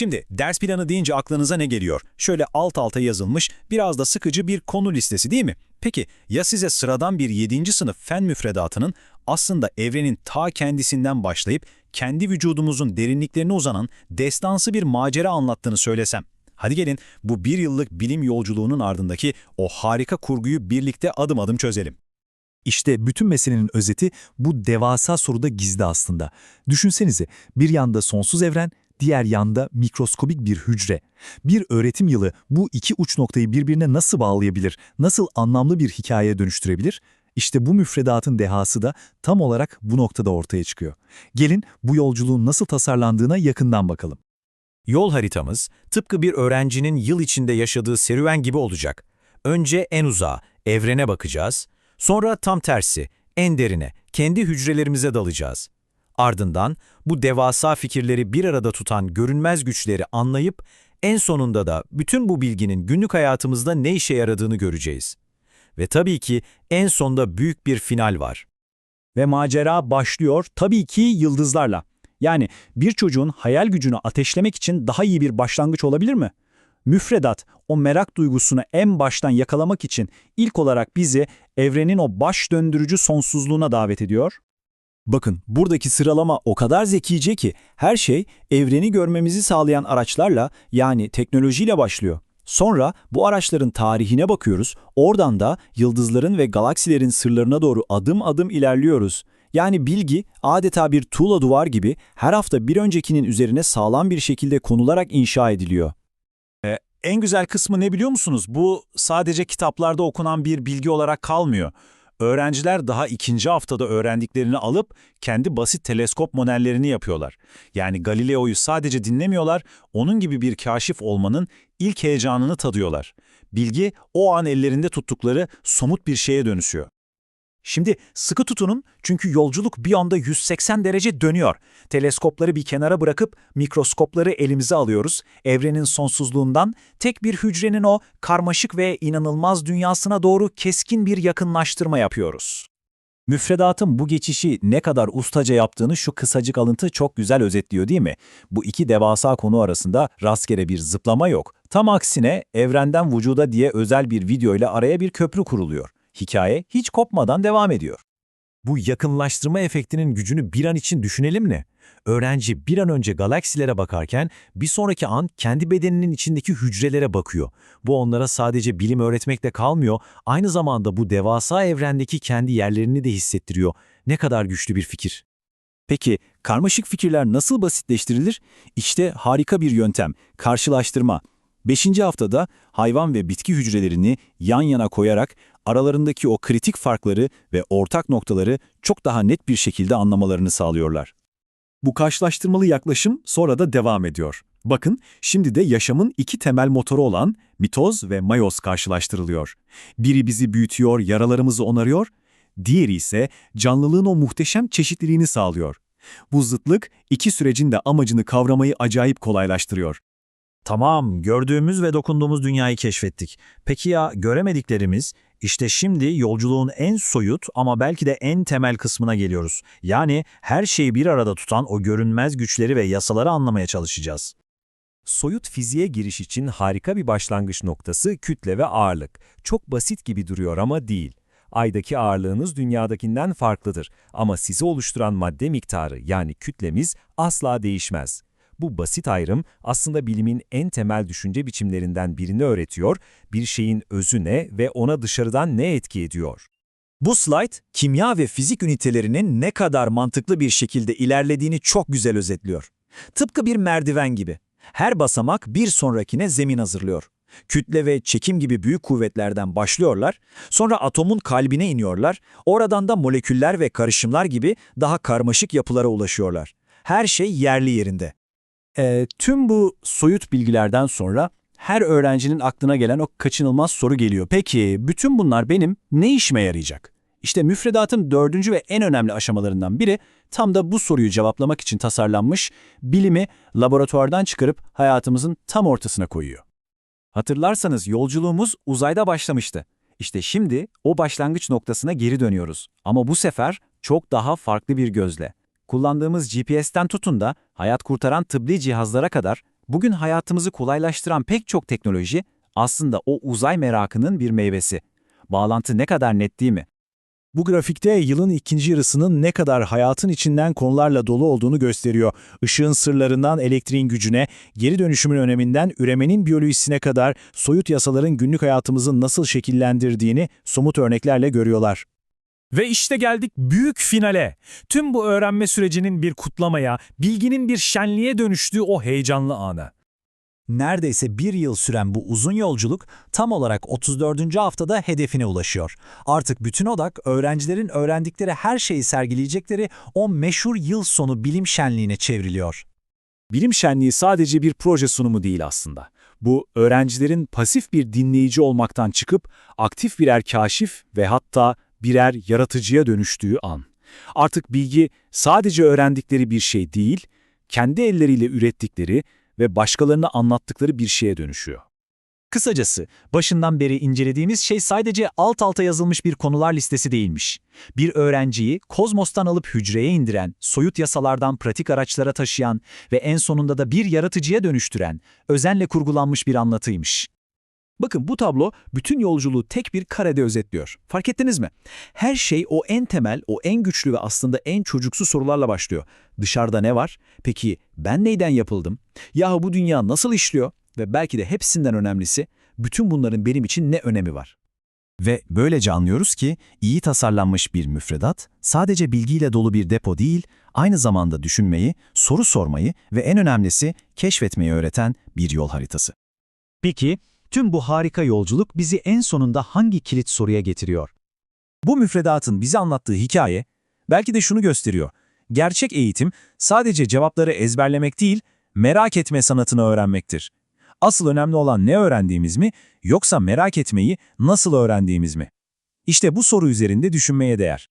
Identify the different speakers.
Speaker 1: Şimdi ders planı deyince aklınıza ne geliyor? Şöyle alt alta yazılmış, biraz da sıkıcı bir konu listesi değil mi? Peki ya size sıradan bir 7. sınıf fen müfredatının aslında evrenin ta kendisinden başlayıp kendi vücudumuzun derinliklerine uzanan destansı bir macera anlattığını söylesem? Hadi gelin bu bir yıllık bilim yolculuğunun ardındaki o harika kurguyu birlikte adım adım çözelim.
Speaker 2: İşte bütün meselenin özeti bu devasa soruda gizli aslında. Düşünsenize bir yanda sonsuz evren, diğer yanda mikroskobik bir hücre. Bir öğretim yılı bu iki uç noktayı birbirine nasıl bağlayabilir, nasıl anlamlı bir hikayeye dönüştürebilir? İşte bu müfredatın dehası da tam olarak bu noktada ortaya çıkıyor. Gelin bu yolculuğun nasıl tasarlandığına yakından bakalım.
Speaker 1: Yol haritamız tıpkı bir öğrencinin yıl içinde yaşadığı serüven gibi olacak. Önce en uzağa, evrene bakacağız. Sonra tam tersi, en derine, kendi hücrelerimize dalacağız. Ardından bu devasa fikirleri bir arada tutan görünmez güçleri anlayıp en sonunda da bütün bu bilginin günlük hayatımızda ne işe yaradığını göreceğiz. Ve tabii ki en sonda büyük bir final var.
Speaker 3: Ve macera başlıyor tabii ki yıldızlarla. Yani bir çocuğun hayal gücünü ateşlemek için daha iyi bir başlangıç olabilir mi? Müfredat, o merak duygusunu en baştan yakalamak için ilk olarak bizi evrenin o baş döndürücü sonsuzluğuna davet ediyor. Bakın buradaki sıralama o kadar zekice ki her şey evreni görmemizi sağlayan araçlarla yani teknolojiyle başlıyor. Sonra bu araçların tarihine bakıyoruz, oradan da yıldızların ve galaksilerin sırlarına doğru adım adım ilerliyoruz. Yani bilgi adeta bir tuğla duvar gibi her hafta bir öncekinin üzerine sağlam bir şekilde konularak inşa ediliyor.
Speaker 4: En güzel kısmı ne biliyor musunuz? Bu sadece kitaplarda okunan bir bilgi olarak kalmıyor. Öğrenciler daha ikinci haftada öğrendiklerini alıp kendi basit teleskop modellerini yapıyorlar. Yani Galileo'yu sadece dinlemiyorlar, onun gibi bir kaşif olmanın ilk heyecanını tadıyorlar. Bilgi o an ellerinde tuttukları somut bir şeye dönüşüyor.
Speaker 3: Şimdi sıkı tutunun çünkü yolculuk bir anda 180 derece dönüyor. Teleskopları bir kenara bırakıp mikroskopları elimize alıyoruz. Evrenin sonsuzluğundan tek bir hücrenin o karmaşık ve inanılmaz dünyasına doğru keskin bir yakınlaştırma yapıyoruz. Müfredatın bu geçişi ne kadar ustaca yaptığını şu kısacık alıntı çok güzel özetliyor değil mi? Bu iki devasa konu arasında rastgele bir zıplama yok. Tam aksine evrenden vücuda diye özel bir video ile araya bir köprü kuruluyor. Hikaye hiç kopmadan devam ediyor.
Speaker 2: Bu yakınlaştırma efektinin gücünü bir an için düşünelim mi? Öğrenci bir an önce galaksilere bakarken bir sonraki an kendi bedeninin içindeki hücrelere bakıyor. Bu onlara sadece bilim öğretmekle kalmıyor, aynı zamanda bu devasa evrendeki kendi yerlerini de hissettiriyor. Ne kadar güçlü bir fikir.
Speaker 3: Peki karmaşık fikirler nasıl basitleştirilir? İşte harika bir yöntem, karşılaştırma. Beşinci haftada hayvan ve bitki hücrelerini yan yana koyarak aralarındaki o kritik farkları ve ortak noktaları çok daha net bir şekilde anlamalarını sağlıyorlar.
Speaker 2: Bu karşılaştırmalı yaklaşım sonra da devam ediyor. Bakın, şimdi de yaşamın iki temel motoru olan mitoz ve mayoz karşılaştırılıyor. Biri bizi büyütüyor, yaralarımızı onarıyor, diğeri ise canlılığın o muhteşem çeşitliliğini sağlıyor. Bu zıtlık iki sürecin de amacını kavramayı acayip kolaylaştırıyor.
Speaker 1: Tamam, gördüğümüz ve dokunduğumuz dünyayı keşfettik. Peki ya göremediklerimiz? İşte şimdi yolculuğun en soyut ama belki de en temel kısmına geliyoruz. Yani her şeyi bir arada tutan o görünmez güçleri ve yasaları anlamaya çalışacağız.
Speaker 5: Soyut fiziğe giriş için harika bir başlangıç noktası kütle ve ağırlık. Çok basit gibi duruyor ama değil. Aydaki ağırlığınız dünyadakinden farklıdır ama sizi oluşturan madde miktarı yani kütlemiz asla değişmez. Bu basit ayrım aslında bilimin en temel düşünce biçimlerinden birini öğretiyor, bir şeyin özü ne ve ona dışarıdan ne etki ediyor.
Speaker 3: Bu slide, kimya ve fizik ünitelerinin ne kadar mantıklı bir şekilde ilerlediğini çok güzel özetliyor. Tıpkı bir merdiven gibi. Her basamak bir sonrakine zemin hazırlıyor. Kütle ve çekim gibi büyük kuvvetlerden başlıyorlar, sonra atomun kalbine iniyorlar, oradan da moleküller ve karışımlar gibi daha karmaşık yapılara ulaşıyorlar. Her şey yerli yerinde. Ee, tüm bu soyut bilgilerden sonra her öğrencinin aklına gelen o kaçınılmaz soru geliyor. Peki bütün bunlar benim ne işime yarayacak? İşte müfredatın dördüncü ve en önemli aşamalarından biri tam da bu soruyu cevaplamak için tasarlanmış, bilimi laboratuvardan çıkarıp hayatımızın tam ortasına koyuyor. Hatırlarsanız yolculuğumuz uzayda başlamıştı. İşte şimdi o başlangıç noktasına geri dönüyoruz. Ama bu sefer çok daha farklı bir gözle. Kullandığımız GPS'ten tutun da hayat kurtaran tıbbi cihazlara kadar
Speaker 6: Bugün hayatımızı kolaylaştıran pek çok teknoloji aslında o uzay merakının bir meyvesi. Bağlantı ne kadar net değil mi?
Speaker 3: Bu grafikte yılın ikinci yarısının ne kadar hayatın içinden konularla dolu olduğunu gösteriyor. Işığın sırlarından elektriğin gücüne, geri dönüşümün öneminden üremenin biyolojisine kadar soyut yasaların günlük hayatımızı nasıl şekillendirdiğini somut örneklerle görüyorlar.
Speaker 7: Ve işte geldik büyük finale. Tüm bu öğrenme sürecinin bir kutlamaya, bilginin bir şenliğe dönüştüğü o heyecanlı ana.
Speaker 8: Neredeyse bir yıl süren bu uzun yolculuk tam olarak 34. haftada hedefine ulaşıyor. Artık bütün odak öğrencilerin öğrendikleri her şeyi sergileyecekleri o meşhur yıl sonu bilim şenliğine çevriliyor.
Speaker 3: Bilim şenliği sadece bir proje sunumu değil aslında. Bu, öğrencilerin pasif bir dinleyici olmaktan çıkıp aktif birer kaşif ve hatta birer yaratıcıya dönüştüğü an. Artık bilgi sadece öğrendikleri bir şey değil, kendi elleriyle ürettikleri ve başkalarına anlattıkları bir şeye dönüşüyor.
Speaker 8: Kısacası, başından beri incelediğimiz şey sadece alt alta yazılmış bir konular listesi değilmiş. Bir öğrenciyi kozmostan alıp hücreye indiren, soyut yasalardan pratik araçlara taşıyan ve en sonunda da bir yaratıcıya dönüştüren, özenle kurgulanmış bir anlatıymış.
Speaker 6: Bakın bu tablo bütün yolculuğu tek bir karede özetliyor. Fark ettiniz mi? Her şey o en temel, o en güçlü ve aslında en çocuksu sorularla başlıyor. Dışarıda ne var? Peki ben neyden yapıldım? Yahu bu dünya nasıl işliyor? Ve belki de hepsinden önemlisi, bütün bunların benim için ne önemi var?
Speaker 9: Ve böylece anlıyoruz ki iyi tasarlanmış bir müfredat sadece bilgiyle dolu bir depo değil, aynı zamanda düşünmeyi, soru sormayı ve en önemlisi keşfetmeyi öğreten bir yol haritası.
Speaker 8: Peki, tüm bu harika yolculuk bizi en sonunda hangi kilit soruya getiriyor?
Speaker 3: Bu müfredatın bize anlattığı hikaye belki de şunu gösteriyor. Gerçek eğitim sadece cevapları ezberlemek değil, merak etme sanatını öğrenmektir. Asıl önemli olan ne öğrendiğimiz mi, yoksa merak etmeyi nasıl öğrendiğimiz mi? İşte bu soru üzerinde düşünmeye değer.